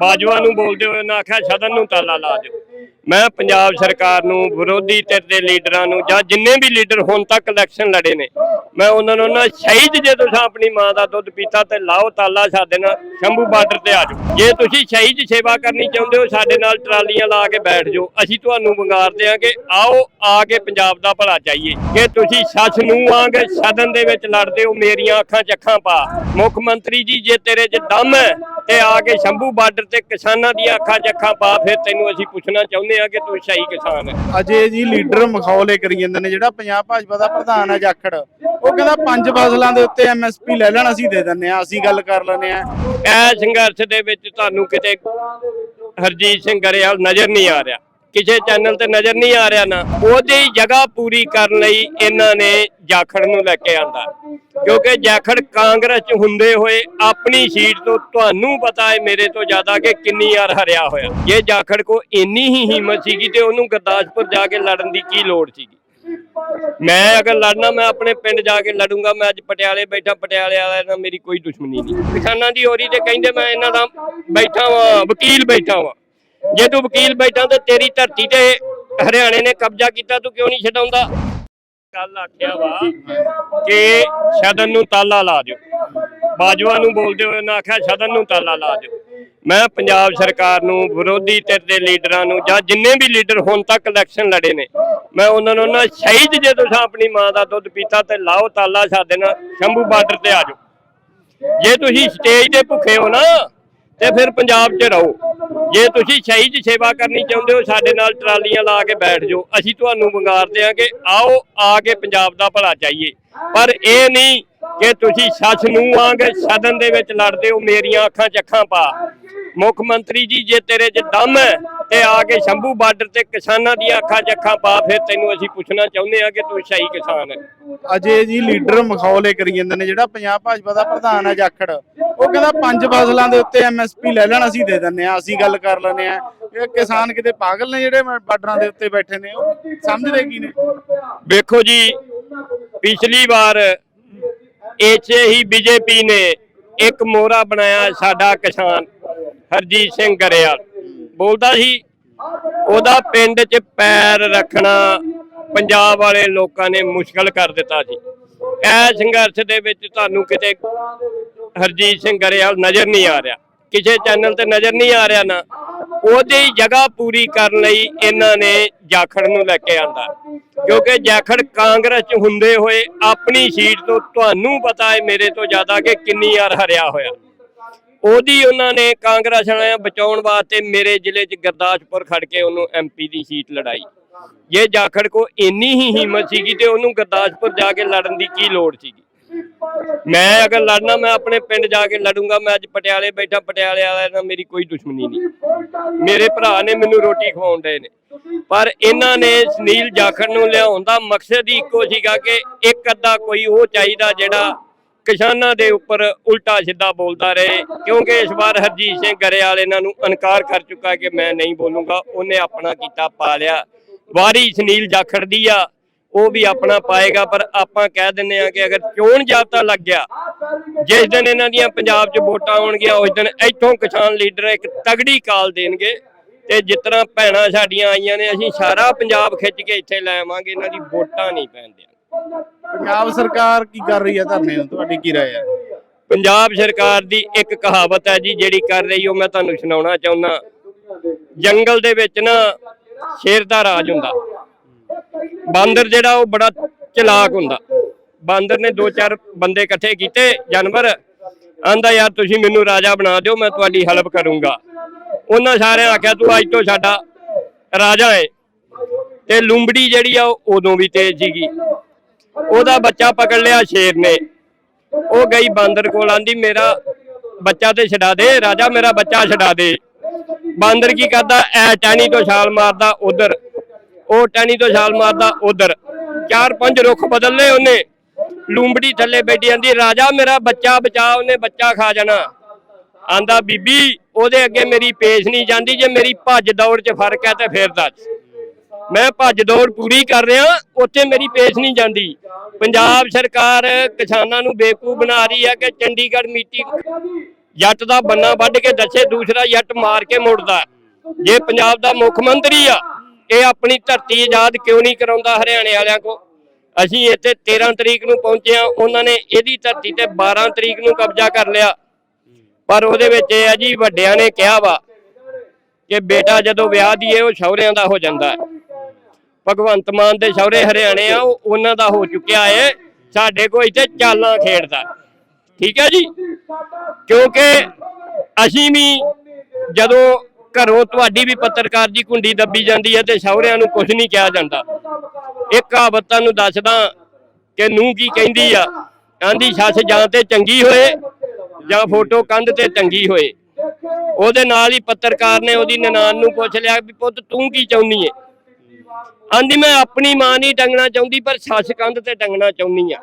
ਬਾਜਵਾ ਨੂੰ ਬੋਲਦੇ ਹੋਏ ਉਹਨਾਂ ਆਖਿਆ ਸਦਨ ਨੂੰ ਤਾਲਾ ਲਾ ਦਿਓ। ਮੈਂ ਪੰਜਾਬ ਸਰਕਾਰ ਨੂੰ, ਵਿਰੋਧੀ ਧਿਰ ਦੇ ਲੀਡਰਾਂ ਨੂੰ ਜਾਂ ਜਿੰਨੇ ਵੀ ਲੀਡਰ ਹੁਣ ਤੱਕ ਇਲੈਕਸ਼ਨ ਲੜੇ ਨੇ, ਮੈਂ ਉਹਨਾਂ ਨੂੰ ਨਾ ਸ਼ਹੀਦ ਜੇ ਤੁਸੀਂ ਆਪਣੀ ਮਾਂ ਦਾ ਦੁੱਧ ਪੀਤਾ ਤੇ ਲਾਓ ਤਾਲਾ ਸਾਡੇ ਨਾਲ, ਸ਼ੰਭੂ ਬਾਰਡਰ ਤੇ ਆ ਜਾਓ। ਜੇ ਤੁਸੀਂ ਸ਼ਹੀਦ ਸੇਵਾ ਕਰਨੀ ਚਾਹੁੰਦੇ ਹੋ, ਸਾਡੇ ਨਾਲ ਟਰਾਲੀਆਂ ਲਾ ਕੇ ਬੈਠ ਜਾਓ। ਅਸੀਂ ਤੁਹਾਨੂੰ ਵੰਗਾਰ ਦਿਆਂਗੇ। ਆਓ, ਆ ਕੇ ਪੰਜਾਬ ਦਾ ਭਲਾ ਚਾਹੀਏ। ਕਿ ਤੁਸੀਂ ਸੱਚ ਨੂੰ ਆਂਗੇ ਸਦਨ ਦੇ ਵਿੱਚ ਲੜਦੇ ਹੋ, ਮੇਰੀਆਂ ਅੱਖਾਂ 'ਚ ਅੱਖਾਂ ਪਾ। ਮੁੱਖ ਮੰਤਰੀ ਜੀ, ਜੇ ਤੇਰੇ 'ਚ ਦਮ ਹੈ ਤੇ ਆ ਕੇ ਸ਼ੰਭੂ ਬਾਰਡਰ ਤੇ ਕਿਸਾਨਾਂ ਦੀਆਂ ਅੱਖਾਂ 'ਚ ਅੱਖਾਂ ਪਾ, ਫਿਰ ਤੈਨੂੰ ਅਸੀਂ ਪੁੱਛਣਾ ਚਾਹੁੰਦੇ ਆ ਕਿ ਤੂੰ ਸਹੀ ਕਿਸਾਨ ਹੈ ਅਜੇ ਜੀ ਲੀਡਰ ਮਖੌਲੇ ਕਰੀ ਜਾਂਦੇ ਨੇ ਜਿਹੜਾ ਪੰਜਾਬ ਭਾਜਪਾ ਦਾ ਪ੍ਰਧਾਨ ਹੈ ਜਾਖੜ ਉਹ ਕਹਿੰਦਾ ਪੰਜ ਫਸਲਾਂ ਦੇ ਉੱਤੇ ਐਮਐਸਪੀ ਲੈ ਲੈਣ ਅਸੀਂ ਦੇ ਦਿੰਨੇ ਆ ਅਸੀਂ ਗੱਲ ਕਰ ਲੈਨੇ ਆ ਇਹ ਸੰਘਰਸ਼ ਦੇ ਵਿੱਚ ਤੁਹਾਨੂੰ ਕਿਤੇ ਹਰਜੀਤ ਸਿੰਘ ਗਰੇਵਾਲ ਨਜ਼ਰ ਨਹੀਂ ਆ ਰਿਹਾ। ਕਿਸੇ ਚੈਨਲ ਤੇ ਨਜ਼ਰ ਨਹੀਂ ਆ ਰਿਹਾ ਨਾ। ਉਹਦੀ ਜਗ੍ਹਾ ਪੂਰੀ ਕਰਨ ਲਈ ਇਹਨਾਂ ਨੇ ਜਾਖੜ ਨੂੰ ਲੈ ਕੇ ਆਂਦਾ। ਕਿਉਂਕਿ ਜਾਖੜ ਕਾਂਗਰਸ ਚ ਹੁੰਦੇ ਹੋਏ ਆਪਣੀ ਸੀਟ ਤੋਂ ਤੁਹਾਨੂੰ ਪਤਾ ਹੈ ਮੇਰੇ ਤੋਂ ਜ਼ਿਆਦਾ ਕਿ ਕਿੰਨੀ ਵਾਰ ਹਰਿਆ ਹੋਇਆ। ਜੇ ਜਾਖੜ ਕੋ ਇੰਨੀ ਹੀ ਹਿੰਮਤ ਸੀਗੀ ਤੇ ਉਹਨੂੰ ਗੁਰਦਾਸਪੁਰ ਜਾ ਕੇ ਲੜਨ ਦੀ ਕੀ ਲੋੜ ਸੀਗੀ? ਮੈਂ ਅਗਰ ਲੜਨਾ, ਮੈਂ ਆਪਣੇ ਪਿੰਡ ਜਾ ਕੇ ਲੜੂੰਗਾ, ਮੈਂ ਅੱਜ ਪਟਿਆਲੇ ਬੈਠਾ, ਪਟਿਆਲੇ ਵਾਲਿਆਂ ਨਾਲ ਮੇਰੀ ਕੋਈ ਦੁਸ਼ਮਣੀ ਨਹੀਂ। ਕਿਸਾਨਾਂ ਦੀ ਹੋਰੀ ਤੇ ਕਹਿੰਦੇ ਮੈਂ ਇਹਨਾਂ ਦਾ ਬੈਠਾ ਵਾਂ, ਵਕੀਲ ਬੈਠਾ ਵਾਂ। ਜੇ ਤੂੰ ਵਕੀਲ ਬੈਠਾ ਤੇ ਤੇਰੀ ਧਰਤੀ ਤੇ ਹਰਿਆਣੇ ਨੇ ਕਬਜ਼ਾ ਕੀਤਾ, ਤੂੰ ਕਿਉਂ ਨਹੀਂ ਛਡਾਉਂਦਾ? ਕੱਲ ਆਖਿਆ ਵਾ ਕਿ ਸਦਨ ਨੂੰ ਤਾਲਾ ਲਾ ਦਿਓ। ਬਾਜਵਾ ਨੂੰ ਬੋਲਦੇ ਹੋਏ ਉਹਨਾਂ ਆਖਿਆ ਸਦਨ ਨੂੰ ਤਾਲਾ ਲਾ ਦਿਓ। ਮੈਂ ਪੰਜਾਬ ਸਰਕਾਰ ਨੂੰ, ਵਿਰੋਧੀ ਧਿਰ ਦੇ ਲੀਡਰਾਂ ਨੂੰ ਜਾਂ ਜਿੰਨੇ ਵੀ ਲੀਡਰ ਹੁਣ ਤੱਕ ਇਲੈਕਸ਼ਨ ਲੜੇ ਨੇ, ਮੈਂ ਉਹਨਾਂ ਨੂੰ ਨਾ ਸ਼ਹੀਦ ਜੇ ਤੁਸੀਂ ਆਪਣੀ ਮਾਂ ਦਾ ਦੁੱਧ ਪੀਤਾ ਤੇ ਲਾਓ ਤਾਲਾ ਸਾਡੇ ਨਾਲ, ਸ਼ੰਭੂ ਬਾਰਡਰ ਤੇ ਆ ਜਾਓ। ਜੇ ਤੁਸੀਂ ਸਟੇਜ ਤੇ ਭੁੱਖੇ ਹੋ ਨਾ, ਤੇ ਫਿਰ ਪੰਜਾਬ 'ਚ ਰਹੋ। ਜੇ ਤੁਸੀਂ ਸਹੀ ਸ਼ਹੀਦ ਸੇਵਾ ਕਰਨੀ ਚਾਹੁੰਦੇ ਹੋ, ਸਾਡੇ ਨਾਲ ਟਰਾਲੀਆਂ ਲਾ ਕੇ ਬੈਠ ਜਾਓ। ਅਸੀਂ ਤੁਹਾਨੂੰ ਵੰਗਾਰ ਦਿਆਂਗੇ। ਆਓ, ਆ ਕੇ ਪੰਜਾਬ ਦਾ ਭਲਾ ਚਾਹੀਏ। ਪਰ ਇਹ ਨਹੀਂ ਕਿ ਤੁਸੀਂ ਸੱਚ ਨੂੰ ਆਂਗੇ ਸਦਨ ਦੇ ਵਿੱਚ ਲੜਦੇ ਹੋ, ਮੇਰੀਆਂ ਅੱਖਾਂ 'ਚ ਅੱਖਾਂ ਪਾ। ਮੁੱਖ ਮੰਤਰੀ ਜੀ ਜੇ ਤੇਰੇ 'ਚ ਦਮ ਹੈ ਤੇ ਆ ਕੇ ਸ਼ੰਭੂ ਬਾਰਡਰ ਤੇ ਕਿਸਾਨਾਂ ਦੀਆਂ ਅੱਖਾਂ 'ਚ ਅੱਖਾਂ ਪਾ ਫਿਰ ਤੈਨੂੰ ਅਸੀਂ ਪੁੱਛਣਾ ਚਾਹੁੰਦੇ ਆ ਕਿ ਤੂੰ ਸਹੀ ਕਿਸਾਨ ਹੈ। ਅਜੇ ਜੀ ਲੀਡਰ ਮਖੌਲੇ ਕਰੀ ਜਾਂਦੇ ਨੇ ਜਿਹੜਾ ਪੰਜਾਬ ਭਾਜਪਾ ਦਾ ਪ੍ਰਧਾਨ ਹੈ ਜਾਖੜ ਉਹ ਕਹਿੰਦਾ ਪੰਜ ਫਸਲਾਂ ਦੇ ਉੱਤੇ ਐਮਐਸਪੀ ਲੈ ਲੈਣ ਅਸੀਂ ਦੇ ਦਿੰਨੇ ਆ ਅਸੀਂ ਗੱਲ ਕਰ ਲੈਨੇ ਆ ਇਹ ਕਿਸਾਨ ਕਿਤੇ ਪਾਗਲ ਨੇ ਜਿਹੜੇ ਬਾਰਡਰਾਂ ਦੇ ਉੱਤੇ ਬੈਠੇ ਨੇ ਉਹ ਸਮਝਦੇ ਕੀ ਨੇ? ਵੇਖੋ ਜੀ ਪਿਛਲੀ ਵਾਰ ਇਸੇ ਹੀ ਬੀਜੇਪੀ ਨੇ ਇੱਕ ਮੋਹਰਾ ਬਣਾਇਆ ਸਾਡਾ ਕਿਸਾਨ। ਹਰਜੀਤ ਸਿੰਘ ਗਰੇਵਾਲ। ਬੋਲਦਾ ਸੀ, ਉਹਦਾ ਪਿੰਡ 'ਚ ਪੈਰ ਰੱਖਣਾ ਪੰਜਾਬ ਵਾਲੇ ਲੋਕਾਂ ਨੇ ਮੁਸ਼ਕਲ ਕਰ ਦਿੱਤਾ ਸੀ। ਇਹ ਸੰਘਰਸ਼ ਦੇ ਵਿੱਚ ਤੁਹਾਨੂੰ ਕਿਤੇ ਹਰਜੀਤ ਸਿੰਘ ਗਰੇਵਾਲ ਨਜ਼ਰ ਨਹੀਂ ਆ ਰਿਹਾ। ਕਿਸੇ ਚੈਨਲ ਤੇ ਨਜ਼ਰ ਨਹੀਂ ਆ ਰਿਹਾ ਨਾ। ਉਹਦੀ ਜਗ੍ਹਾ ਪੂਰੀ ਕਰਨ ਲਈ ਇਹਨਾਂ ਨੇ ਜਾਖੜ ਨੂੰ ਲੈ ਕੇ ਆਂਦਾ। ਕਿਉਂਕਿ ਜਾਖੜ ਕਾਂਗਰਸ ਚ ਹੁੰਦੇ ਹੋਏ ਆਪਣੀ ਸੀਟ ਤੋਂ ਤੁਹਾਨੂੰ ਪਤਾ ਹੈ ਮੇਰੇ ਤੋਂ ਜ਼ਿਆਦਾ ਕਿ ਕਿੰਨੀ ਵਾਰ ਹਰਿਆ ਹੋਇਆ। ਉਹਦੀ ਉਹਨਾਂ ਨੇ ਕਾਂਗਰਸ ਵਾਲਿਆਂ ਬਚਾਉਣ ਵਾਸਤੇ ਮੇਰੇ ਜ਼ਿਲ੍ਹੇ 'ਚ ਗੁਰਦਾਸਪੁਰ ਖੜ ਕੇ ਉਹਨੂੰ ਐਮਪੀ ਦੀ ਸੀਟ ਲੜਾਈ। ਜੇ ਜਾਖੜ ਕੋ ਇੰਨੀ ਹੀ ਹਿੰਮਤ ਸੀਗੀ ਤੇ ਉਹਨੂੰ ਗੁਰਦਾਸਪੁਰ ਜਾ ਕੇ ਲੜਨ ਦੀ ਕੀ ਲੋੜ ਸੀਗੀ? ਮੈਂ ਅਗਰ ਲੜਨਾ, ਮੈਂ ਆਪਣੇ ਪਿੰਡ ਜਾ ਕੇ ਲੜੂੰਗਾ, ਮੈਂ ਅੱਜ ਪਟਿਆਲੇ ਬੈਠਾ, ਪਟਿਆਲੇ ਵਾਲਿਆਂ ਨਾਲ ਮੇਰੀ ਕੋਈ ਦੁਸ਼ਮਣੀ ਨਹੀਂ। ਮੇਰੇ ਭਰਾ ਨੇ ਮੈਨੂੰ ਰੋਟੀ ਖਵਾਉਣ ਦੇ ਨੇ। ਪਰ ਇਹਨਾਂ ਨੇ ਸੁਨੀਲ ਜਾਖੜ ਨੂੰ ਲਿਆਉਣ ਦਾ ਮਕਸਦ ਹੀ ਇੱਕੋ ਸੀਗਾ ਕਿ ਇੱਕ ਅੱਧਾ ਕੋਈ ਉਹ ਚਾਹੀਦਾ ਜਿਹੜਾ ਕਿਸਾਨਾਂ ਦੇ ਉੱਪਰ ਉਲਟਾ ਸਿੱਧਾ ਬੋਲਦਾ ਰਹੇ, ਕਿਉਂਕਿ ਇਸ ਵਾਰ ਹਰਜੀਤ ਸਿੰਘ ਗਰੇਵਾਲ ਇਹਨਾਂ ਨੂੰ ਇਨਕਾਰ ਕਰ ਚੁੱਕਾ ਕਿ ਮੈਂ ਨਹੀਂ ਬੋਲੂੰਗਾ, ਉਹਨੇ ਆਪਣਾ ਕੀਤਾ ਪਾ ਲਿਆ। ਵਾਰੀ ਸੁਨੀਲ ਜਾਖੜ ਦੀ ਆ, ਉਹ ਵੀ ਆਪਣਾ ਪਾਏਗਾ, ਪਰ ਆਪਾਂ ਕਹਿ ਦਿੰਨੇ ਆ ਕਿ ਅਗਰ ਚੋਣ ਜਾਬਤਾ ਲੱਗ ਗਿਆ, ਜਿਸ ਦਿਨ ਇਹਨਾਂ ਦੀਆਂ ਪੰਜਾਬ 'ਚ ਵੋਟਾਂ ਆਉਣਗੀਆਂ ਉਸ ਦਿਨ ਇੱਥੋਂ ਕਿਸਾਨ ਲੀਡਰ ਇੱਕ ਤਗੜੀ ਕਾਲ ਦੇਣਗੇ, ਤੇ ਜਿਸ ਤਰ੍ਹਾਂ ਭੈਣਾਂ ਸਾਡੀਆਂ ਆਈਆਂ ਨੇ, ਅਸੀਂ ਸਾਰਾ ਪੰਜਾਬ ਖਿੱਚ ਕੇ ਇੱਥੇ ਲੈ ਆਵਾਂਗੇ, ਇਹਨਾਂ ਦੀ ਵੋਟਾਂ ਨਹੀਂ ਪੈਣ ਪੈਂਦੀਆਂ ਪੰਜਾਬ ਸਰਕਾਰ ਕੀ ਕਰ ਰਹੀ ਹੈ ਧਰਨੇ ਨੂੰ? ਤੁਹਾਡੀ ਕੀ ਰਾਏ ਹੈ? ਪੰਜਾਬ ਸਰਕਾਰ ਦੀ ਇੱਕ ਕਹਾਵਤ ਹੈ ਜੀ, ਜਿਹੜੀ ਕਰ ਰਹੀ ਉਹ ਮੈਂ ਤੁਹਾਨੂੰ ਸੁਣਾਉਣਾ ਚਾਹੁੰਦਾ। ਜੰਗਲ ਦੇ ਵਿੱਚ ਨਾ ਸ਼ੇਰ ਦਾ ਰਾਜ ਹੁੰਦਾ। ਬਾਂਦਰ ਜਿਹੜਾ ਉਹ ਬੜਾ ਚਲਾਕ ਹੁੰਦਾ। ਬਾਂਦਰ ਨੇ ਦੋ ਚਾਰ ਬੰਦੇ ਇਕੱਠੇ ਕੀਤੇ, ਜਾਨਵਰ। ਆਂਦਾ ਯਾਰ ਤੁਸੀਂ ਮੈਨੂੰ ਰਾਜਾ ਬਣਾ ਦਿਓ, ਮੈਂ ਤੁਹਾਡੀ ਹੈਲਪ ਕਰੂੰਗਾ। ਉਹਨਾਂ ਸਾਰਿਆਂ ਆਖਿਆ, ਤੂੰ ਅੱਜ ਤੋਂ ਸਾਡਾ ਰਾਜਾ ਹੈ ਤੇ ਲੂੰਬੜੀ ਜਿਹੜੀ ਆ, ਉਹ ਉਦੋਂ ਵੀ ਤੇਜ਼ ਸੀਗੀ। ਉਹਦਾ ਬੱਚਾ ਪਕੜ ਲਿਆ ਸ਼ੇਰ ਨੇ। ਉਹ ਗਈ ਬਾਂਦਰ ਕੋਲ, ਆਂਦੀ, ਮੇਰਾ ਬੱਚਾ ਤੇ ਛਡਾ ਦੇ, ਰਾਜਾ ਮੇਰਾ ਬੱਚਾ ਛਡਾ ਦੇ। ਬਾਂਦਰ ਕੀ ਕਰਦਾ, ਐ ਟਾਣੀ ਤੋਂ ਛਾਲ ਮਾਰਦਾ ਉਧਰ, ਉਹ ਟਾਣੀ ਤੋਂ ਛਾਲ ਮਾਰਦਾ ਉਧਰ। ਚਾਰ ਪੰਜ ਰੁੱਖ ਬਦਲ ਲਏ ਉਹਨੇ। ਲੂੰਬੜੀ ਥੱਲੇ ਬੈਠੀ ਆਂਦੀ, ਰਾਜਾ ਮੇਰਾ ਬੱਚਾ ਬਚਾ, ਉਹਨੇ ਬੱਚਾ ਖਾ ਜਾਣਾ। ਆਂਦਾ, ਬੀਬੀ, ਉਹਦੇ ਅੱਗੇ ਮੇਰੀ ਪੇਸ਼ ਨਹੀਂ ਜਾਂਦੀ, ਜੇ ਮੇਰੀ ਭੱਜ ਦੌੜ 'ਚ ਫ਼ਰਕ ਹੈ ਤੇ ਫੇਰ ਦੱਸ। ਮੈਂ ਭੱਜ ਦੌੜ ਪੂਰੀ ਕਰ ਰਿਹਾ, ਉੱਥੇ ਮੇਰੀ ਪੇਸ਼ ਨਹੀਂ ਜਾਂਦੀ। ਪੰਜਾਬ ਸਰਕਾਰ ਕਿਸਾਨਾਂ ਨੂੰ ਬੇਵਕੂਫ ਬਣਾ ਰਹੀ ਹੈ ਕਿ ਚੰਡੀਗੜ੍ਹ ਮੀਟਿੰਗ ਜੱਟ ਦਾ ਬੰਨਾ ਵੱਢ ਕੇ ਦੱਸੇ, ਦੂਸਰਾ ਜੱਟ ਮਾਰ ਕੇ ਮੁੜਦਾ। ਜੇ ਪੰਜਾਬ ਦਾ ਮੁੱਖ ਮੰਤਰੀ ਆ, ਇਹ ਆਪਣੀ ਧਰਤੀ ਆਜ਼ਾਦ ਕਿਉਂ ਨਹੀਂ ਕਰਾਉਂਦਾ ਹਰਿਆਣੇ ਵਾਲਿਆਂ ਕੋ ਅਸੀਂ ਇੱਥੇ 13 ਤਰੀਕ ਨੂੰ ਪਹੁੰਚੇ ਆ ਉਹਨਾਂ ਨੇ ਇਹਦੀ ਧਰਤੀ ਤੇ 12 ਤਰੀਕ ਨੂੰ ਕਬਜ਼ਾ ਕਰ ਲਿਆ। ਪਰ ਉਹਦੇ ਵਿੱਚ ਇਹ ਆ ਜੀ, ਵੱਡਿਆਂ ਨੇ ਕਿਹਾ ਵਾ ਕਿ ਬੇਟਾ ਜਦੋਂ ਵਿਆਹ ਦੀਏ, ਉਹ ਸ਼ੌਹਰਿਆਂ ਦਾ ਹੋ ਜਾਂਦਾ। ਹੈ ਭਗਵੰਤ ਮਾਨ ਦੇ ਸ਼ੌਹਰੇ ਹਰਿਆਣੇ ਆ, ਉਹ ਉਹਨਾਂ ਦਾ ਹੋ ਚੁੱਕਿਆ ਏ। ਸਾਡੇ ਕੋਲ ਇੱਥੇ ਚਾਲਾਂ ਖੇਡਦਾ। ਠੀਕ ਹੈ ਜੀ? ਕਿਉਂਕਿ ਅਸੀਂ ਵੀ ਜਦੋਂ ਘਰੋਂ ਤੁਹਾਡੀ ਵੀ ਪੱਤਰਕਾਰ ਦੀ ਕੁੰਡੀ ਦੱਬੀ ਜਾਂਦੀ ਹੈ ਤੇ ਸ਼ੌਹਰਿਆਂ ਨੂੰ ਕੁਝ ਨਹੀਂ ਕਿਹਾ ਜਾਂਦਾ। ਇੱਕ ਕਹਾਵਤ ਨੂੰ ਦੱਸਦਾ ਕਿ ਨੂੰ ਕੀ ਕਹਿੰਦੀ ਆ? ਕਹਿੰਦੀ, ਸੱਸ ਜਾਂ ਤੇ ਚੰਗੀ ਹੋਏ ਜਾਂ ਫੋਟੋ ਕੰਧ ਤੇ ਟੰਗੀ ਹੋਏ। ਉਹਦੇ ਨਾਲ ਹੀ ਪੱਤਰਕਾਰ ਨੇ ਉਹਦੀ ਨਨਾਣ ਨੂੰ ਪੁੱਛ ਲਿਆ ਵੀ, ਪੁੱਤ ਤੂੰ ਕੀ ਚਾਹੁੰਦੀ ਏ? ਆਂਦੀ ਮੈਂ ਆਪਣੀ ਮਾਂ ਨਹੀਂ ਟੰਗਣਾ ਚਾਹੁੰਦੀ, ਪਰ ਸੱਸ ਕੰਧ ਤੇ ਟੰਗਣਾ ਚਾਹੁੰਦੀ ਆ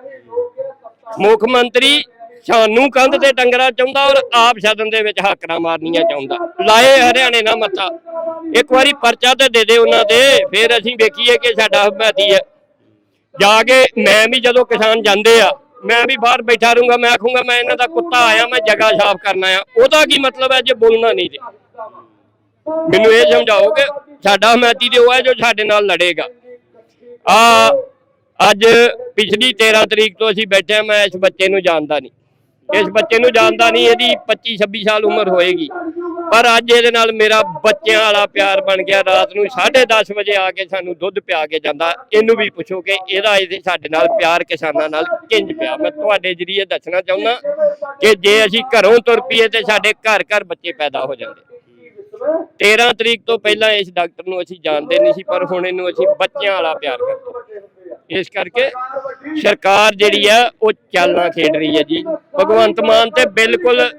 ਮੁੱਖ ਮੰਤਰੀ ਸਾਨੂੰ ਕੰਧ ਤੇ ਟੰਗਣਾ ਚਾਹੁੰਦਾ ਔਰ ਆਪ ਸਦਨ ਦੇ ਵਿੱਚ ਹਾਕਰਾਂ ਮਾਰਨੀਆਂ ਚਾਹੁੰਦਾ। ਲਾਏ ਹਰਿਆਣੇ ਨਾਲ ਮੱਥਾ। ਇੱਕ ਵਾਰੀ ਪਰਚਾ ਤੇ ਦੇ ਦੇ ਉਹਨਾਂ ਦੇ, ਫਿਰ ਅਸੀਂ ਵੇਖੀਏ ਕਿ ਸਾਡਾ ਹਮਾਇਤੀ ਹੈ ਜਾ ਕੇ ਮੈਂ ਵੀ ਜਦੋਂ ਕਿਸਾਨ ਜਾਂਦੇ ਆ, ਮੈਂ ਵੀ ਬਾਹਰ ਬੈਠਾ ਰਹੂੰਗਾ, ਮੈਂ ਆਖੂੰਗਾ, ਮੈਂ ਇਹਨਾਂ ਦਾ ਕੁੱਤਾ ਆਇਆ, ਮੈਂ ਜਗ੍ਹਾ ਸਾਫ਼ ਕਰਨਾ ਆ। ਉਹਦਾ ਕੀ ਮਤਲਬ ਹੈ ਜੇ ਬੋਲਣਾ ਨਹੀਂ ਤੇ ਮੈਨੂੰ ਇਹ ਸਮਝਾਓ ਕਿ ਸਾਡਾ ਹਮਾਇਤੀ ਤੇ ਉਹ ਹੈ ਜੋ ਸਾਡੇ ਨਾਲ ਲੜੇਗਾ। ਆ, ਅੱਜ ਪਿਛਲੀ 13 ਤਰੀਕ ਤੋਂ ਅਸੀਂ ਬੈਠੇ ਆ ਮੈਂ ਇਸ ਬੱਚੇ ਨੂੰ ਜਾਣਦਾ ਨਹੀਂ। ਇਸ ਬੱਚੇ ਨੂੰ ਜਾਣਦਾ ਨਹੀਂ, ਇਹਦੀ 25 26 ਸਾਲ ਉਮਰ ਹੋਏਗੀ। ਪਰ ਅੱਜ ਇਹਦੇ ਨਾਲ ਮੇਰਾ ਬੱਚਿਆਂ ਵਾਲਾ ਪਿਆਰ ਬਣ ਗਿਆ, ਰਾਤ ਨੂੰ 10:30 ਵਜੇ ਆ ਕੇ ਸਾਨੂੰ ਦੁੱਧ ਪਿਆ ਕੇ ਜਾਂਦਾ। ਇਹਨੂੰ ਵੀ ਪੁੱਛੋ ਕਿ ਇਹਦਾ ਇਹਦੇ ਸਾਡੇ ਨਾਲ ਪਿਆਰ ਕਿਸਾਨਾਂ ਨਾਲ ਕਿੰਜ ਪਿਆ। ਮੈਂ ਤੁਹਾਡੇ ਜਰੀਏ ਦੱਸਣਾ ਚਾਹੁੰਦਾ ਕਿ ਜੇ ਅਸੀਂ ਘਰੋਂ ਤੁਰ ਪਈਏ ਤੇ ਸਾਡੇ ਘਰ ਘਰ ਬੱਚੇ ਪੈਦਾ ਹੋ ਜਾਂਦੇ। 13 ਤਰੀਕ ਤੋਂ ਪਹਿਲਾਂ ਇਸ ਡਾਕਟਰ ਨੂੰ ਅਸੀਂ ਜਾਣਦੇ ਨਹੀਂ ਸੀ, ਪਰ ਹੁਣ ਇਹਨੂੰ ਅਸੀਂ ਬੱਚਿਆਂ ਵਾਲਾ ਪਿਆਰ ਕਰਦੇ ਇਸ ਕਰਕੇ ਸਰਕਾਰ ਜਿਹੜੀ ਆ, ਉਹ ਚਾਲਾਂ ਖੇਡ ਰਹੀ ਹੈ ਜੀ। ਭਗਵੰਤ ਮਾਨ ਤੇ ਬਿਲਕੁਲ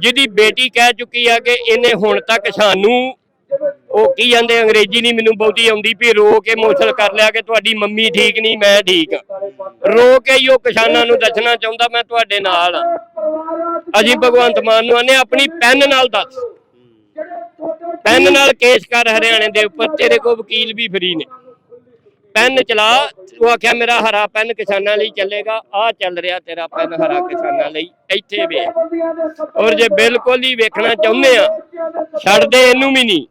ਜਿਹਦੀ ਬੇਟੀ ਕਹਿ ਚੁੱਕੀ ਆ ਕਿ ਇਹਨੇ ਹੁਣ ਤੱਕ ਸਾਨੂੰ ਉਹ ਕੀ ਜਾਂਦੇ, ਅੰਗਰੇਜ਼ੀ ਨਹੀਂ ਮੈਨੂੰ ਬਹੁਤੀ ਆਉਂਦੀ ਵੀ ਰੋ ਕੇ ਮੋਸ਼ਲ ਕਰ ਲਿਆ ਕਿ ਤੁਹਾਡੀ ਮੰਮੀ ਠੀਕ ਨਹੀਂ, ਮੈਂ ਠੀਕ ਆ ਰੋ ਕੇ ਹੀ ਉਹ ਕਿਸਾਨਾਂ ਨੂੰ ਦੱਸਣਾ ਚਾਹੁੰਦਾ, ਮੈਂ ਤੁਹਾਡੇ ਨਾਲ ਆ ਅਸੀਂ ਭਗਵੰਤ ਮਾਨ ਨੂੰ ਆਨੇ ਆਪਣੀ ਪੈਨ ਨਾਲ ਦੱਸ। ਪੈਨ ਨਾਲ ਕੇਸ ਕਰ ਹਰਿਆਣੇ ਦੇ ਉੱਪਰ ਤੇਰੇ ਕੋਲ ਵਕੀਲ ਵੀ ਫਰੀ ਨੇ। ਪੈਨ ਚਲਾ ਉਹ ਆਖਿਆ ਮੇਰਾ ਹਰਾ ਪੈਨ ਕਿਸਾਨਾਂ ਲਈ ਚੱਲੇਗਾ ਆ ਚੱਲ ਰਿਹਾ ਤੇਰਾ ਪੈਨ ਹਰਾ ਕਿਸਾਨਾਂ ਲਈ ਇੱਥੇ ਵੇ ਔਰ ਜੇ ਬਿਲਕੁਲ ਹੀ ਵੇਖਣਾ ਚਾਹੁੰਦੇ ਆ ਛੱਡ ਦੇ ਇਹਨੂੰ ਵੀ ਨਹੀਂ।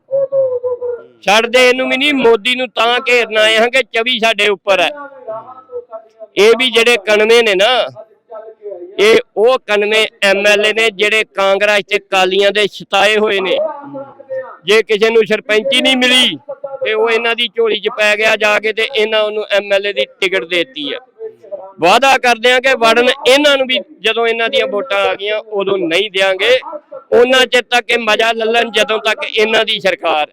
ਛੱਡ ਦੇ ਇਹਨੂੰ ਵੀ ਨਹੀਂ ਮੋਦੀ ਨੂੰ ਤਾਂ ਘੇਰਨਾ ਆਏ ਹਾਂ ਕਿ 24 ਸਾਡੇ ਉੱਪਰ ਹੈ। ਇਹ ਵੀ ਜਿਹੜੇ ਕਣਵੇਂ ਨੇ ਨਾ ਇਹ ਉਹ ਕਣਵੇਂ ਐਮਐਲਏ ਨੇ ਜਿਹੜੇ ਕਾਂਗਰਸ ਤੇ ਕਾਲੀਆਂ ਦੇ ਛਤਾਏ ਹੋਏ ਨੇ। ਜੇ ਕਿਸੇ ਨੂੰ ਸਰਪੰਚੀ ਨਹੀਂ ਮਿਲੀ ਤੇ ਉਹ ਇਹਨਾਂ ਦੀ ਝੋਲੀ 'ਚ ਪੈ ਗਿਆ ਜਾ ਕੇ ਤੇ ਇਹਨਾਂ ਉਹਨੂੰ ਐਮਐਲਏ ਦੀ ਟਿਕਟ ਦੇਤੀ ਆ। ਵਾਅਦਾ ਕਰਦੇ ਆ ਕਿ ਵੜਨ, ਇਹਨਾਂ ਨੂੰ ਵੀ ਜਦੋਂ ਇਹਨਾਂ ਦੀਆਂ ਵੋਟਾਂ ਆ ਗਈਆਂ, ਉਦੋਂ ਨਹੀਂ ਦੇਾਂਗੇ ਉਹਨਾਂ ਚਿਰ ਤੱਕ ਇਹ ਮਜ਼ਾ ਲੱਲਣ ਜਦੋਂ ਤੱਕ ਇਹਨਾਂ ਦੀ ਸਰਕਾਰ।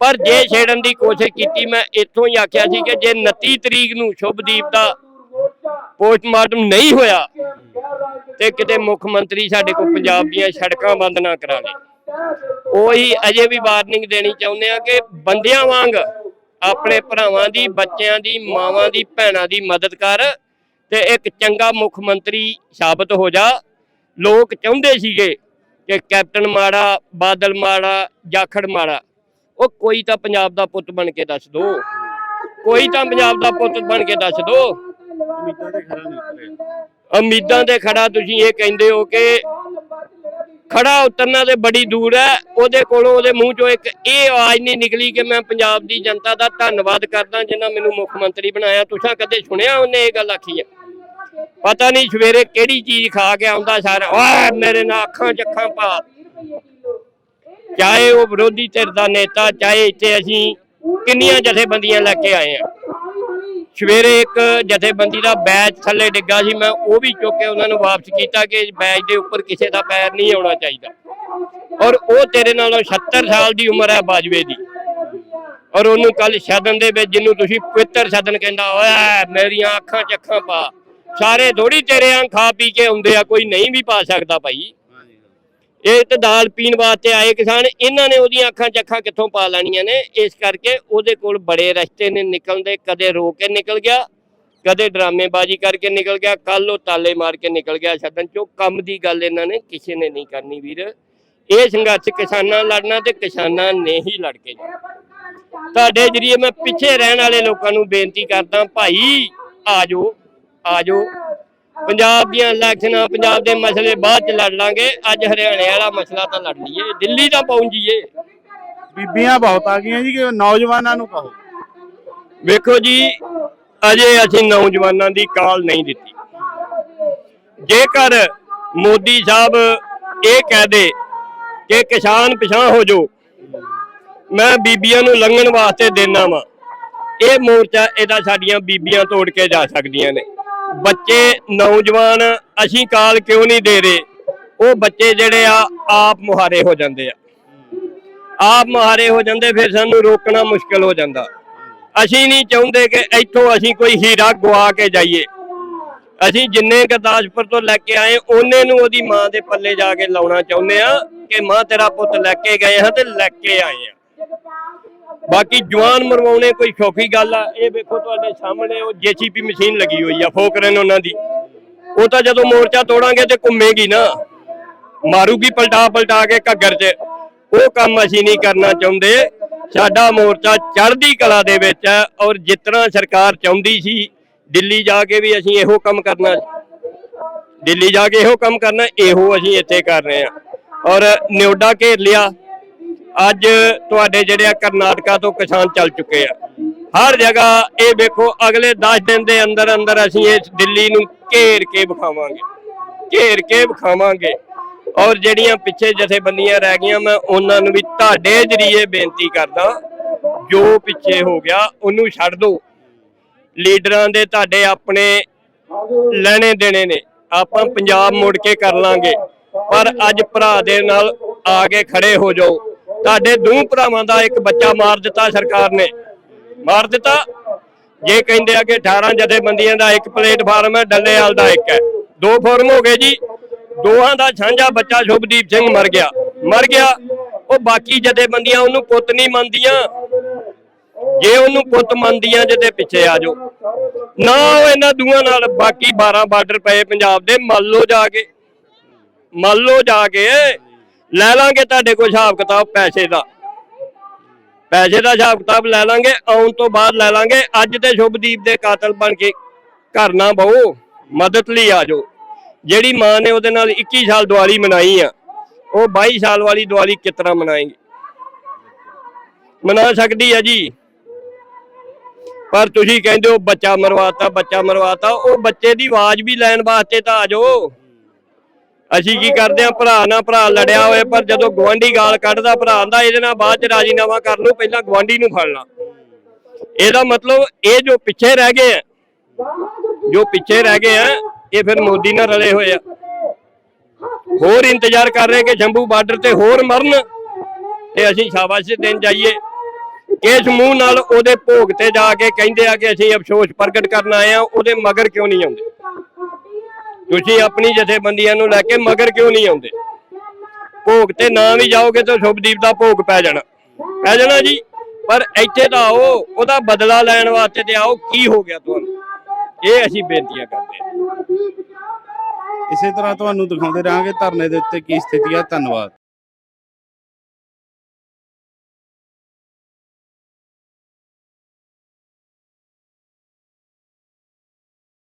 ਪਰ ਜੇ ਛੇੜਨ ਦੀ ਕੋਸ਼ਿਸ਼ ਕੀਤੀ, ਮੈਂ ਇੱਥੋਂ ਹੀ ਆਖਿਆ ਸੀ ਕਿ ਜੇ 29 ਤਰੀਕ ਨੂੰ ਸ਼ੁਭਦੀਪ ਦਾ ਪੋਸਟਮਾਰਟਮ ਨਹੀਂ ਹੋਇਆ, ਤੇ ਕਿਤੇ ਮੁੱਖ ਮੰਤਰੀ ਸਾਡੇ ਕੋਲ ਪੰਜਾਬ ਦੀਆਂ ਸੜਕਾਂ ਬੰਦ ਨਾ ਕਰਾ ਲੇ ਉਹੀ ਅਜੇ ਵੀ ਵਾਰਨਿੰਗ ਦੇਣੀ ਚਾਹੁੰਦੇ ਆ ਕਿ ਬੰਦਿਆਂ ਵਾਂਗ ਆਪਣੇ ਭਰਾਵਾਂ ਦੀ ਬੱਚਿਆਂ ਦੀ ਮਾਵਾਂ ਦੀ ਭੈਣਾਂ ਦੀ ਮਦਦ ਕਰ ਤੇ ਇੱਕ ਚੰਗਾ ਮੁੱਖ ਮੰਤਰੀ ਸਾਬਤ ਹੋ ਜਾ। ਲੋਕ ਚਾਹੁੰਦੇ ਸੀਗੇ ਕਿ ਕੈਪਟਨ ਮਾੜਾ ਬਾਦਲ ਮਾੜਾ ਜਾਖੜ ਮਾੜਾ। ਉਹ ਕੋਈ ਤਾਂ ਪੰਜਾਬ ਦਾ ਪੁੱਤ ਬਣ ਕੇ ਦੱਸ ਦੋ। ਕੋਈ ਤਾਂ ਪੰਜਾਬ ਦਾ ਪੁੱਤ ਬਣ ਕੇ ਦੱਸ ਦੋ। ਉਮੀਦਾਂ ਤੇ ਖੜਾ ਤੁਸੀਂ ਇਹ ਕਹਿੰਦੇ ਹੋ ਕਿ ਖੜਾ ਉਤਰਨਾ ਤੇ ਬੜੀ ਦੂਰ ਹੈ। ਉਹਦੇ ਕੋਲੋਂ ਉਹਦੇ ਮੂੰਹ ਚੋਂ ਇੱਕ ਇਹ ਆਵਾਜ਼ ਨਹੀਂ ਨਿਕਲੀ ਕਿ ਮੈਂ ਪੰਜਾਬ ਦੀ ਜਨਤਾ ਦਾ ਧੰਨਵਾਦ ਕਰਦਾ ਜਿਨ੍ਹਾਂ ਮੈਨੂੰ ਮੁੱਖ ਮੰਤਰੀ ਬਣਾਇਆ। ਤੁਸੀਂ ਕਦੇ ਸੁਣਿਆ ਉਹਨੇ ਇਹ ਗੱਲ ਆਖੀ ਹੈ? ਪਤਾ ਨਹੀਂ ਸਵੇਰੇ ਕਿਹੜੀ ਚੀਜ਼ ਖਾ ਕੇ ਆਉਂਦਾ ਸਾਰਾ। ਓਏ, ਮੇਰੇ ਨਾਲ ਅੱਖਾਂ ਚੱਖਾਂ ਪਾ। ਚਾਹੇ ਉਹ ਵਿਰੋਧੀ ਧਿਰ ਦਾ ਨੇਤਾ, ਚਾਹੇ ਇੱਥੇ ਅਸੀਂ ਕਿੰਨੀਆਂ ਜਥੇਬੰਦੀਆਂ ਲੈ ਕੇ ਆਏ ਆ ਸਵੇਰੇ ਇੱਕ ਜਥੇਬੰਦੀ ਦਾ ਬੈਚ ਥੱਲੇ ਡਿੱਗਾ ਸੀ, ਮੈਂ ਉਹ ਵੀ ਚੁੱਕ ਕੇ ਉਹਨਾਂ ਨੂੰ ਵਾਪਸ ਕੀਤਾ ਕਿ ਬੈਚ ਦੇ ਉੱਪਰ ਕਿਸੇ ਦਾ ਪੈਰ ਨਹੀਂ ਆਉਣਾ ਚਾਹੀਦਾ। ਔਰ ਉਹ ਤੇਰੇ ਨਾਲੋਂ 76 ਸਾਲ ਦੀ ਉਮਰ ਹੈ ਬਾਜਵੇ ਦੀ। ਔਰ ਉਹਨੂੰ ਕੱਲ ਸਦਨ ਦੇ ਵਿੱਚ ਜਿਹਨੂੰ ਤੁਸੀਂ ਪਵਿੱਤਰ ਸਦਨ ਕਹਿੰਦਾ, ਓਏ ਮੇਰੀਆਂ ਅੱਖਾਂ ਚੱਖਾਂ ਪਾ, ਸਾਰੇ ਥੋੜੀ ਤੇਰੇ ਆਂ ਖਾ ਪੀ ਕੇ ਆਉਂਦੇ ਆ, ਕੋਈ ਨਹੀਂ ਵੀ ਪਾ ਸਕਦਾ ਭਾਈ। ਇਹ ਤੇ ਦਾਲ ਪੀਣ ਵਾਸਤੇ ਆਏ ਕਿਸਾਨ, ਇਹਨਾਂ ਨੇ ਉਹਦੀਆਂ ਅੱਖਾਂ ਚੱਖਾਂ ਕਿੱਥੋਂ ਪਾ ਲੈਣੀਆਂ ਨੇ? ਇਸ ਕਰਕੇ ਉਹਦੇ ਕੋਲ ਬੜੇ ਰਸਤੇ ਨੇ ਨਿਕਲਦੇ, ਕਦੇ ਰੋ ਕੇ ਨਿਕਲ ਗਿਆ, ਕਦੇ ਡਰਾਮੇਬਾਜ਼ੀ ਕਰਕੇ ਨਿਕਲ ਗਿਆ ਕੱਲ ਉਹ ਤਾਲੇ ਮਾਰ ਕੇ ਨਿਕਲ ਗਿਆ ਛੱਡਣ ਚੋਂ। ਕੰਮ ਦੀ ਗੱਲ ਇਹਨਾਂ ਨੇ ਕਿਸੇ ਨੇ ਨਹੀਂ ਕਰਨੀ ਵੀਰ। ਇਹ ਸੰਘਰਸ਼ ਕਿਸਾਨਾਂ ਲੜਨਾ ਤੇ ਕਿਸਾਨਾਂ ਨੇ ਹੀ ਲੜ ਕੇ ਜਾਣਾ। ਤੁਹਾਡੇ ਜਰੀਏ ਮੈਂ ਪਿੱਛੇ ਰਹਿਣ ਵਾਲੇ ਲੋਕਾਂ ਨੂੰ ਬੇਨਤੀ ਕਰਦਾ, ਭਾਈ ਆਜੋ ਆਜੋ ਪੰਜਾਬ ਦੀਆਂ ਇਲੈਕਸ਼ਨਾਂ ਪੰਜਾਬ ਦੇ ਮਸਲੇ ਬਾਅਦ ਚ ਲੜ ਲਾਂਗੇ। ਅੱਜ ਹਰਿਆਣੇ ਵਾਲਾ ਮਸਲਾ ਤਾਂ ਲੜ ਲਈਏ। ਦਿੱਲੀ ਤਾਂ ਪਹੁੰਚੀਏ ਬੀਬੀਆਂ ਬਹੁਤ ਆ ਗਈਆਂ ਜੀ ਕਿ ਨੌਜਵਾਨਾਂ ਨੂੰ ਕਹੋ। ਵੇਖੋ ਜੀ ਅਜੇ ਅਸੀਂ ਨੌਜਵਾਨਾਂ ਦੀ ਕਾਲ ਨਹੀਂ ਦਿੱਤੀ। ਜੇਕਰ ਮੋਦੀ ਸਾਹਿਬ ਇਹ ਕਹਿ ਦੇ ਕਿ ਕਿਸਾਨ ਪਿਛਾਂ ਹੋ ਜਾਓ ਮੈਂ ਬੀਬੀਆਂ ਨੂੰ ਲੰਘਣ ਵਾਸਤੇ ਦੇਣਾ ਵਾ। ਇਹ ਮੋਰਚਾ ਇਹਦਾ ਸਾਡੀਆਂ ਬੀਬੀਆਂ ਤੋੜ ਕੇ ਜਾ ਸਕਦੀਆਂ ਨੇ। ਬੱਚੇ ਨੌਜਵਾਨ ਅਸੀਂ ਕਾਲ ਕਿਉਂ ਨਹੀਂ ਦੇ ਰਹੇ? ਉਹ ਬੱਚੇ ਜਿਹੜੇ ਆ, ਆਪ ਮੁਹਾਰੇ ਹੋ ਜਾਂਦੇ ਆ। ਆਪ ਮੁਹਾਰੇ ਹੋ ਜਾਂਦੇ, ਫਿਰ ਸਾਨੂੰ ਰੋਕਣਾ ਮੁਸ਼ਕਲ ਹੋ ਜਾਂਦਾ। ਅਸੀਂ ਨਹੀਂ ਚਾਹੁੰਦੇ ਕਿ ਇੱਥੋਂ ਅਸੀਂ ਕੋਈ ਹੀਰਾ ਗਵਾ ਕੇ ਜਾਈਏ। ਅਸੀਂ ਜਿੰਨੇ ਗੁਰਦਾਸਪੁਰ ਤੋਂ ਲੈ ਕੇ ਆਏ, ਉਹਨੇ ਨੂੰ ਉਹਦੀ ਮਾਂ ਦੇ ਪੱਲੇ ਜਾ ਕੇ ਲਾਉਣਾ ਚਾਹੁੰਦੇ ਆ ਕਿ ਮਾਂ ਤੇਰਾ ਪੁੱਤ ਲੈ ਕੇ ਗਏ ਹਾਂ ਤੇ ਲੈ ਕੇ ਆਏ ਆ ਬਾਕੀ ਜਵਾਨ ਮਰਵਾਉਣੇ ਕੋਈ ਸ਼ੌਕੀ ਗੱਲ ਆ। ਇਹ ਵੇਖੋ ਤੁਹਾਡੇ ਸਾਹਮਣੇ ਉਹ ਜੀਸੀਪੀ ਮਸ਼ੀਨ ਲੱਗੀ ਹੋਈ ਆ ਫੋਕਰਨ ਉਹਨਾਂ ਦੀ। ਉਹ ਤਾਂ ਜਦੋਂ ਮੋਰਚਾ ਤੋੜਾਂਗੇ ਤੇ ਘੁੰਮੇਗੀ ਨਾ। ਮਾਰੂਗੀ ਪਲਟਾ ਪਲਟਾ ਕੇ ਘੱਗਰ 'ਚ। ਉਹ ਕੰਮ ਅਸੀਂ ਨਹੀਂ ਕਰਨਾ ਚਾਹੁੰਦੇ। ਸਾਡਾ ਮੋਰਚਾ ਚੜ੍ਹਦੀ ਕਲਾ ਦੇ ਵਿੱਚ ਹੈ ਔਰ ਜਿਤਨਾ ਸਰਕਾਰ ਚਾਹੁੰਦੀ ਸੀ, ਦਿੱਲੀ ਜਾ ਕੇ ਵੀ ਅਸੀਂ ਇਹੋ ਕੰਮ ਕਰਨਾ। ਦਿੱਲੀ ਜਾ ਕੇ ਇਹੋ ਕੰਮ ਕਰਨਾ, ਇਹੋ ਅਸੀਂ ਇੱਥੇ ਕਰ ਰਹੇ ਹਾਂ ਔਰ ਨਿਉਡਾ ਘੇਰ ਲਿਆ। ਅੱਜ ਤੁਹਾਡੇ ਜਿਹੜੇ ਆ ਕਰਨਾਟਕਾ ਤੋਂ ਕਿਸਾਨ ਚੱਲ ਚੁੱਕੇ ਆ। ਹਰ ਜਗ੍ਹਾ ਇਹ ਵੇਖੋ, ਅਗਲੇ 10 ਦਿਨ ਦੇ ਅੰਦਰ ਅੰਦਰ ਅਸੀਂ ਇਸ ਦਿੱਲੀ ਨੂੰ ਘੇਰ ਕੇ ਵਿਖਾਵਾਂਗੇ। ਘੇਰ ਕੇ ਵਿਖਾਵਾਂਗੇ। ਔਰ ਜਿਹੜੀਆਂ ਪਿੱਛੇ ਜਥੇਬੰਦੀਆਂ ਰਹਿ ਗਈਆਂ, ਮੈਂ ਉਹਨਾਂ ਨੂੰ ਵੀ ਤੁਹਾਡੇ ਜਰੀਏ ਬੇਨਤੀ ਕਰਦਾ, ਜੋ ਪਿੱਛੇ ਹੋ ਗਿਆ, ਉਹਨੂੰ ਛੱਡ ਦਿਓ ਲੀਡਰਾਂ ਦੇ ਤੁਹਾਡੇ ਆਪਣੇ ਲੈਣੇ ਦੇਣੇ ਨੇ। ਆਪਾਂ ਪੰਜਾਬ ਮੁੜ ਕੇ ਕਰ ਲਾਂਗੇ। ਪਰ ਅੱਜ ਭਰਾ ਦੇ ਨਾਲ ਆ ਕੇ ਖੜੇ ਹੋ ਜਾਓ। ਤੁਹਾਡੇ ਦੋ ਭਰਾਵਾਂ ਦਾ ਇੱਕ ਬੱਚਾ ਮਾਰ ਦਿੱਤਾ ਸਰਕਾਰ ਨੇ। ਮਾਰ ਦਿੱਤਾ। ਜੇ ਕਹਿੰਦੇ ਆ ਕਿ 18 ਜਥੇਬੰਦੀਆਂ ਦਾ ਇੱਕ ਪਲੇਟਫਾਰਮ ਹੈ, ਡੱਲੇਵਾਲ ਦਾ ਇੱਕ ਹੈ। ਦੋ ਫਾਰਮ ਹੋ ਗਏ ਜੀ। ਦੋਹਾਂ ਦਾ ਸਾਂਝਾ ਬੱਚਾ ਸ਼ੁਭਦੀਪ ਸਿੰਘ ਮਰ ਗਿਆ। ਮਰ ਗਿਆ। ਉਹ ਬਾਕੀ ਜਥੇਬੰਦੀਆਂ ਉਹਨੂੰ ਪੁੱਤ ਨਹੀਂ ਮੰਨਦੀਆਂ। ਜੇ ਉਹਨੂੰ ਪੁੱਤ ਮੰਨਦੀਆਂ ਜਿਹਦੇ ਪਿੱਛੇ ਆ ਜਾਓ। ਨਾ ਉਹ ਇਹਨਾਂ ਦੂਆਂ ਨਾਲ, ਬਾਕੀ 12 ਬਾਰਡਰ ਪਏ ਪੰਜਾਬ ਦੇ। ਮੰਨ ਲਓ ਜਾ ਕੇ। ਮੰਨ ਲਓ ਜਾ ਕੇ। ਲੈ ਲਾਂਗੇ ਤੁਹਾਡੇ ਕੋਲ ਹਿਸਾਬ ਕਿਤਾਬ ਪੈਸੇ ਦਾ। ਪੈਸੇ ਦਾ ਹਿਸਾਬ ਕਿਤਾਬ ਲੈ ਲਾਂਗੇ, ਆਉਣ ਤੋਂ ਬਾਅਦ ਲੈ ਲਾਂਗੇ। ਅੱਜ ਤੇ ਸ਼ੁਭਦੀਪ ਦੇ ਕਾਤਲ ਬਣ ਕੇ ਘਰ ਨਾ ਬਹੁ, ਮਦਦ ਲਈ ਆ ਜਾਓ। ਜਿਹੜੀ ਮਾਂ ਨੇ ਉਹਦੇ ਨਾਲ 21 ਸਾਲ ਦੀਵਾਲੀ ਮਨਾਈ ਆ, ਉਹ 22 ਸਾਲ ਵਾਲੀ ਦੀਵਾਲੀ ਕਿਸ ਤਰ੍ਹਾਂ ਮਨਾਏਗੀ? ਮਨਾ ਸਕਦੀ ਹੈ ਜੀ। ਪਰ ਤੁਸੀਂ ਕਹਿੰਦੇ ਹੋ ਬੱਚਾ ਮਰਵਾਤਾ ਬੱਚਾ ਮਰਵਾਤਾ, ਉਹ ਬੱਚੇ ਦੀ ਆਵਾਜ਼ ਵੀ ਲੈਣ ਵਾਸਤੇ ਤਾਂ ਆ ਜਾਓ। ਅਸੀਂ ਕੀ ਕਰਦੇ ਆ ਭਰਾ ਨਾਲ ਭਰਾ ਲੜਿਆ ਹੋਏ ਪਰ ਜਦੋਂ ਗਵਾਂਢੀ ਗਾਲ ਕੱਢਦਾ ਭਰਾ ਆਂਦਾ ਇਹਦੇ ਨਾਲ ਬਾਅਦ ਚ ਰਾਜੀਨਾਮਾ ਕਰ ਲਓ, ਪਹਿਲਾਂ ਗਵਾਂਢੀ ਨੂੰ ਫੜ ਲਾ। ਇਹਦਾ ਮਤਲਬ ਇਹ ਜੋ ਪਿੱਛੇ ਰਹਿ ਗਏ ਆ, ਜੋ ਪਿੱਛੇ ਰਹਿ ਗਏ ਆ, ਇਹ ਫਿਰ ਮੋਦੀ ਨਾਲ ਰਲੇ ਹੋਏ ਆ। ਹੋਰ ਇੰਤਜ਼ਾਰ ਕਰ ਰਹੇ ਕਿ ਜੰਬੂ ਬਾਰਡਰ ਤੇ ਹੋਰ ਮਰਨ ਤੇ ਅਸੀਂ ਸ਼ਾਬਾਸ਼ ਦੇਣ ਜਾਈਏ। ਇਸ ਮੂੰਹ ਨਾਲ ਉਹਦੇ ਭੋਗ ਤੇ ਜਾ ਕੇ ਕਹਿੰਦੇ ਆ ਕਿ ਅਸੀਂ ਅਫਸੋਸ ਪ੍ਰਗਟ ਕਰਨ ਆਏ ਆ, ਉਹਦੇ ਮਗਰ ਕਿਉਂ ਨਹੀਂ ਆਉਂਦੇ? ਤੁਸੀਂ ਆਪਣੀ ਜਥੇਬੰਦੀਆਂ ਨੂੰ ਲੈ ਕੇ ਮਗਰ ਕਿਉਂ ਨਹੀਂ ਆਉਂਦੇ? ਭੋਗ ਤੇ ਨਾ ਵੀ ਜਾਓਗੇ ਤਾਂ ਸ਼ੁਭਦੀਪ ਦਾ ਭੋਗ ਪੈ ਜਾਣਾ। ਪੈ ਜਾਣਾ ਜੀ। ਪਰ ਇੱਥੇ ਤਾਂ ਆਓ, ਉਹਦਾ ਬਦਲਾ ਲੈਣ ਵਾਸਤੇ ਤੇ ਆਓ, ਕੀ ਹੋ ਗਿਆ ਤੁਹਾਨੂੰ? ਇਹ ਅਸੀਂ ਬੇਨਤੀਆਂ ਕਰਦੇ ਹਾਂ। ਇਸੇ ਤਰ੍ਹਾਂ ਤੁਹਾਨੂੰ ਦਿਖਾਉਂਦੇ ਰਹਾਂਗੇ, ਧਰਨੇ ਦੇ ਉੱਤੇ ਕੀ ਸਥਿਤੀ ਆ। ਧੰਨਵਾਦ।